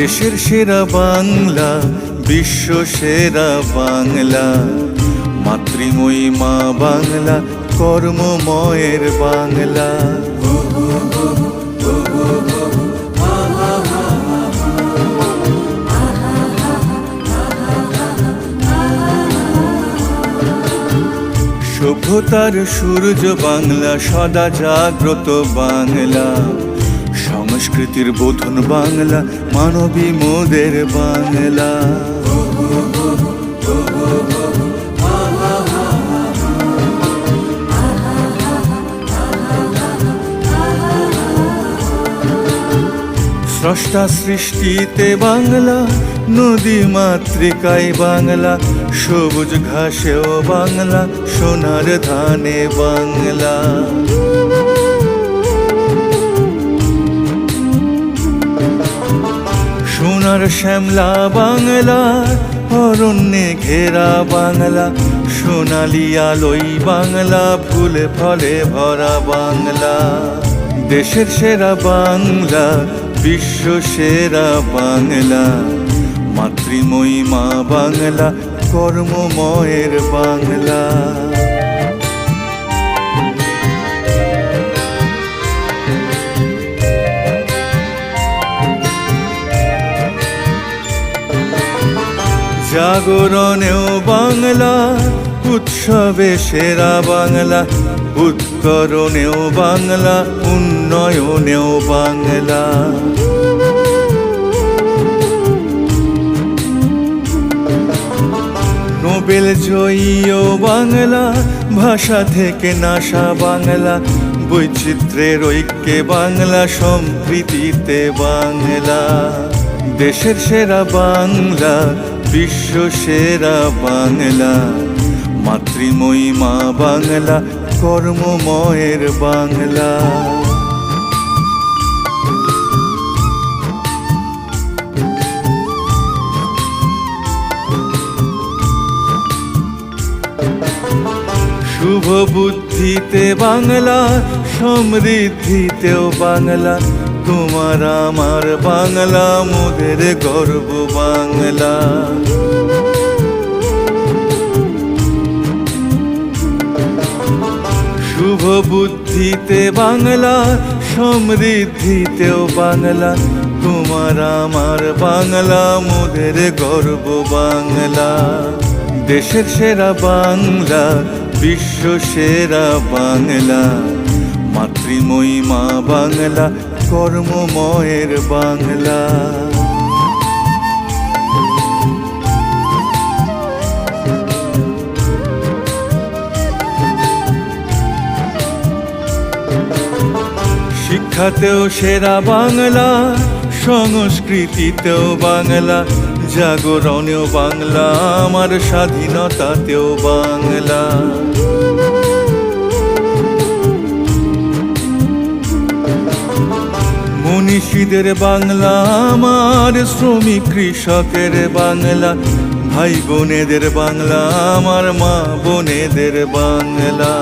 দেশের সেরা বাংলা, বিশ্ব সেরা বাংলা। মাতৃময়ী মা বাংলা, কর্মময়ের বাংলা। সভ্যতার সূর্য বাংলা, সদা জাগ্রত বাংলা। সংস্কৃতির বোধন বাংলা, মানবী মোদের বাংলা। স্রষ্টা সৃষ্টিতে বাংলা, নদী মাতৃকায় বাংলা, সবুজ ঘাসেও বাংলা, সোনার ধানে বাংলা। সোনার শ্যামলা বাংলা, অরণ্যে ঘেরা বাংলা, সোনালি আলোই বাংলা, ফুলে ফলে ভরা বাংলা। দেশের সেরা বাংলা, বিশ্ব সেরা বাংলা। মাতৃময়ী মা বাংলা, কর্মময়ের বাংলা। জাগরণেও বাংলা, উৎসবে সেরা বাংলা, উত্তরণেও বাংলা, উন্নয়নেও বাংলা। নোবেল জয়ীও বাংলা, ভাষা থেকে নাশা বাংলা, বৈচিত্র্যের ঐক্যে বাংলা, সম্প্রীতিতে বাংলা। দেশের সেরা বাংলা বিশ্ব সেরা বাংলা মাতৃময়ী মা বাংলা কর্মময়ের বাংলা। শুভ বুদ্ধিতে বাংলা সমৃদ্ধিতেও বাংলা তোমার আমার বাংলা, মোদের গর্ব বাংলা। শুভ বুদ্ধিতে বাংলা, সমৃদ্ধিতেও বাংলা। তোমার আমার বাংলা, মোদের গর্ব বাংলা। দেশের সেরা বাংলা, বিশ্ব সেরা বাংলা। মাতৃময়ী মা বাংলা কর্মময়ের বাংলা। শিক্ষাতেও সেরা বাংলা সংস্কৃতিতেও বাংলা জাগরণেও বাংলা আমার স্বাধীনতাতেও বাংলা। মনীষীদের বাংলা, আমার শ্রমিক কৃষকের বাংলা। ভাই বোনেদের বাংলা, আমার মা বোনেদের বাংলা।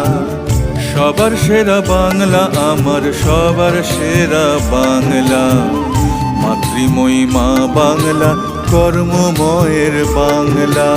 সবার সেরা বাংলা, আমার সবার সেরা বাংলা। মাতৃময়ী মা বাংলা, কর্মময়ের বাংলা।